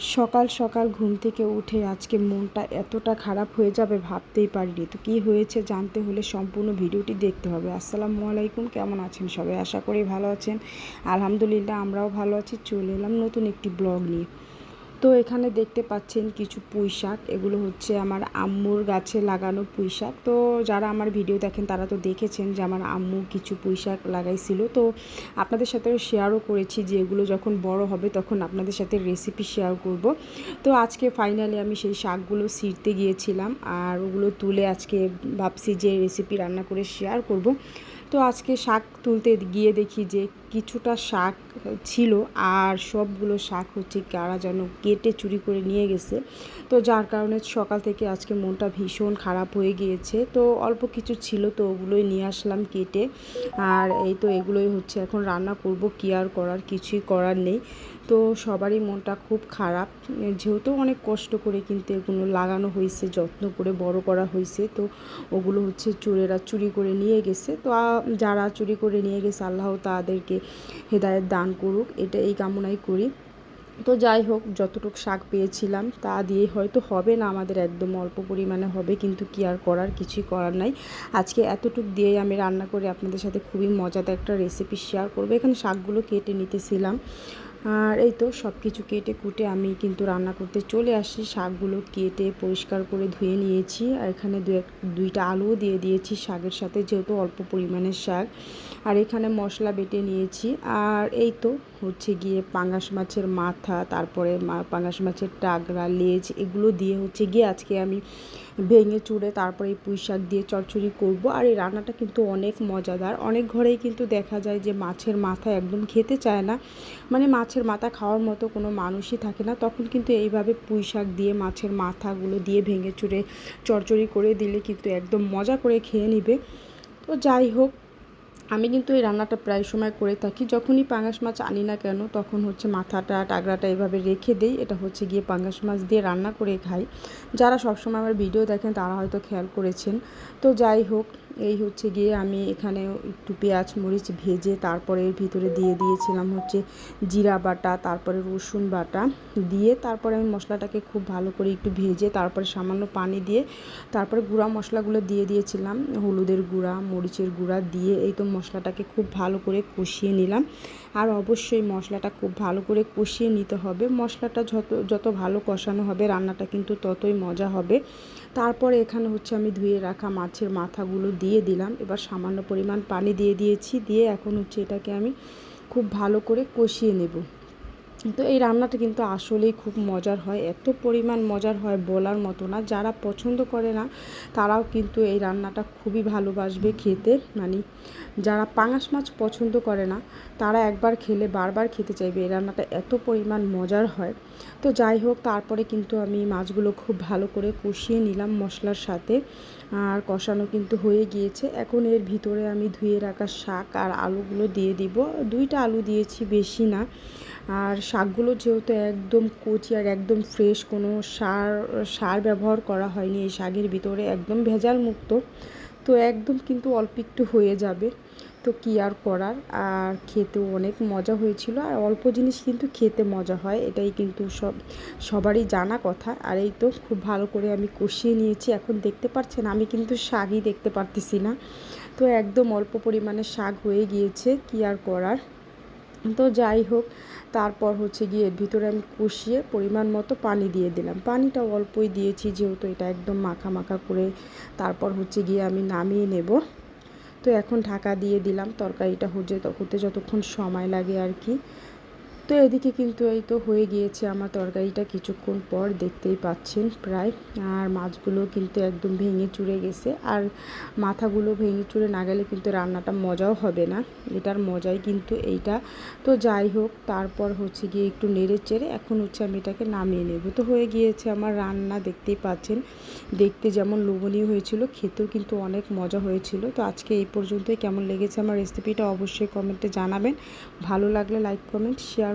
সকাল সকাল ঘুম থেকে উঠে আজকে মনটা এতটা খারাপ হয়ে যাবে ভাবতেই পারিনি। তো কী হয়েছে জানতে হলে সম্পূর্ণ ভিডিওটি দেখতে হবে। আসসালামু আলাইকুম, কেমন আছেন সবাই? আশা করি ভালো আছেন। আলহামদুলিল্লাহ, আমরাও ভালো আছি। চলে এলাম নতুন একটি ব্লগ নিয়ে। তো এখানে দেখতে পাচ্ছেন কিছু পুঁই শাক এগুলো হচ্ছে আমার আম্মুর গাছে লাগানো পুঁই শাক তো যারা আমার ভিডিও দেখেন, তারা তো দেখেছেন যে আমার আম্মু কিছু পুঁই শাক লাগাইছিল। তো আপনাদের সাথে শেয়ারও করেছি যে এগুলো যখন বড় হবে তখন আপনাদের সাথে রেসিপি শেয়ার করব। তো আজকে ফাইনালি আমি সেই শাকগুলো ছিঁড়তে গিয়েছিলাম আর ওগুলো তুলে আজকে ভাবছি যে রেসিপি রান্না করে শেয়ার করব। তো আজকে শাক তুলতে গিয়ে দেখি যে কিছুটা শাক ছিল আর সবগুলো শাক হচ্ছে কারা যেন কেটে চুরি করে নিয়ে গেছে। তো যার কারণে সকাল থেকে আজকে মনটা ভীষণ খারাপ হয়ে গিয়েছে। তো অল্প কিছু ছিল তো ওগুলোই নিয়ে আসলাম কেটে। আর এই তো এগুলোই হচ্ছে এখন রান্না করব, কি আর করার কিছুই করার নেই। তো সবারই মনটা খুব খারাপ। যেহেতু অনেক কষ্ট করে কিন্তু এগুলো লাগানো হয়েছে, যত্ন করে বড় করা হয়েছে। তো ওগুলো হচ্ছে চোরেরা চুরি করে নিয়ে গেছে। তো যারা চুরি করে নিয়ে গেছে, আল্লাহ তাদেরকে হেদায়ত দান করুক, এটা এই কামনাই করি। তো যাই হোক, যতটুকু শাক পেয়েছিলাম, তা দিয়ে হয়তো হবে না আমাদের একদম অল্প পরিমাণে হবে, কিন্তু কি আর করার, কিছুই করার নাই। আজকে এতটুক দিয়েই আমি রান্না করে আপনাদের সাথে খুবই মজাদার একটা রেসিপি শেয়ার করব। এখানে শাকগুলো কেটে নিতেছিলাম। আর এই তো সব কিছু কেটে কুটে আমি কিন্তু রান্না করতে চলে আসি। শাকগুলো কেটে পরিষ্কার করে ধুয়ে নিয়েছি আর এখানে দু এক, দুইটা আলুও দিয়ে দিয়েছি শাকের সাথে, যেহেতু অল্প পরিমাণের শাক। আর এখানে মশলা বেটে নিয়েছি আর এই তো হচ্ছে গিয়ে পাঙাশ মাছের মাথা, তারপরে পাঙাশ মাছের টাগরা লেজ, এগুলো দিয়ে হচ্ছে গিয়ে আজকে আমি ভেঙে চুড়ে তারপরে এই পুঁই শাক দিয়ে চচ্চড়ি করব। আর এই রান্নাটা কিন্তু অনেক মজাদার। অনেক ঘরেই কিন্তু দেখা যায় যে মাছের মাথা একদম খেতে চায় না। মানে মাছের মাথা খাওয়ার মতো কোনো মানুষই থাকে না। তখন কিন্তু এইভাবে পুঁই শাক দিয়ে, মাছের মাথাগুলো দিয়ে ভেঙে চুড়ে চচ্চড়ি করে দিলে কিন্তু একদম মজা করে খেয়ে নিবে। তো যাই হোক, আমি কিন্তু এই রান্নাটা প্রায় সময় করে থাকি। যখনই পাঙ্গাস মাছ আনি না কেন, তখন হচ্ছে মাথাটা টাগরাটা এভাবে রেখে দেই। এটা হচ্ছে গিয়ে পাঙ্গাস মাছ দিয়ে রান্না করে খাই। যারা সবসময় আমার ভিডিও দেখেন, তারা হয়তো খেয়াল করেছেন। তো যাই হোক এই হচ্ছে গিয়ে আমি এখানে একটু পেঁয়াজ, মরিচ ভেজে তারপরে এর ভিতরে দিয়ে দিয়েছিলাম হচ্ছে জিরা বাটা, তারপরে রসুন বাটা দিয়ে তারপরে আমি মশলাটাকে খুব ভালো করে একটু ভেজে তারপরে সামান্য পানি দিয়ে তারপরে গুঁড়া মশলাগুলো দিয়ে দিয়েছিলাম, হলুদের গুঁড়া, মরিচের গুঁড়া দিয়ে এই তো মশলাটাকে খুব ভালো করে কষিয়ে নিলাম। আর অবশ্যই মশলাটা খুব ভালো করে কষিয়ে নিতে হবে। মশলাটা যত যত ভালো কষানো হবে, রান্নাটা কিন্তু ততই মজা হবে। তারপরে এখানে হচ্ছে আমি ধুয়ে রাখা মাছের মাথাগুলো দিয়ে দিলাম। এবার সামান্য পরিমাণ পানি দিয়ে দিয়েছি। দিয়ে এখন হচ্ছে এটাকে আমি খুব ভালো করে কষিয়ে নেব। তো এই রান্নাটা কিন্তু আসলেই খুব মজার হয়। এত পরিমাণ মজার হয় বলার মতো না। যারা পছন্দ করে না, তারাও কিন্তু এই রান্নাটা খুবই ভালোবাসবে খেতে। মানে যারা পাঙাশ মাছ পছন্দ করে না, তারা একবার খেলে বারবার খেতে চাইবে। এই রান্নাটা এত পরিমাণ মজার হয়। তো যাই হোক, তারপরে কিন্তু আমি মাছগুলো খুব ভালো করে কষিয়ে নিলাম মশলার সাথে। আর কষানো কিন্তু হয়ে গিয়েছে। এখন এর ভিতরে আমি ধুয়ে রাখা শাক আর আলুগুলো দিয়ে দিব। দুইটা আলু দিয়েছি, বেশি না। আর শাকগুলো যেহেতু একদম কচি আর একদম ফ্রেশ কোনো সার সার ব্যবহার করা হয়নি এই শাকের ভিতরে, একদম ভেজাল মুক্ত, তো একদম কিন্তু অল্প একটু হয়ে যাবে। তো কী আর করার? আর খেতেও অনেক মজা হয়েছিল। আর অল্প জিনিস কিন্তু খেতে মজা হয়, এটাই কিন্তু সব, সবারই জানা কথা। আর এই তো খুব ভালো করে আমি কষিয়ে নিয়েছি। এখন দেখতে পাচ্ছেন, আমি কিন্তু শাকই দেখতে পারতেছি না। তো একদম অল্প পরিমাণে শাক হয়ে গিয়েছে, কী আর করার? তো যাই হোক, তারপর হচ্ছে গিয়ে এর ভিতরে আমি কষিয়ে পরিমাণ মতো পানি দিয়ে দিলাম। পানিটা অল্পই দিয়েছি, যেহেতু এটা একদম মাখা মাখা করে তারপর হচ্ছে গিয়ে আমি নামিয়ে নেব। তো এখন ঢাকা দিয়ে দিলাম, তরকারিটা হতে হতে যতক্ষণ সময় লাগে আর কি। তো এদিকে কিন্তু এই তো হয়ে গিয়েছে আমার তরকারিটা। কিছুক্ষণ পর দেখতেই পাচ্ছেন প্রায়। আর মাছগুলো কিন্তু একদম ভেঙে চুড়ে গেছে। আর মাথাগুলো ভেঙে চুড়ে না গেলে কিন্তু রান্নাটা মজাও হবে না। এটার মজাই কিন্তু এইটা। তো যাই হোক, তারপর হচ্ছে গিয়ে একটু নেড়ে চেড়ে এখন হচ্ছে আমি এটাকে নামিয়ে নেব। তো হয়ে গিয়েছে আমার রান্না, দেখতেই পাচ্ছেন। দেখতে যেমন লোভনীয় হয়েছিল, খেতেও কিন্তু অনেক মজা হয়েছিল। তো আজকে এই পর্যন্তই। কেমন লেগেছে আমার রেসিপিটা অবশ্যই কমেন্টে জানাবেন। ভালো লাগলে লাইক কমেন্ট শেয়ার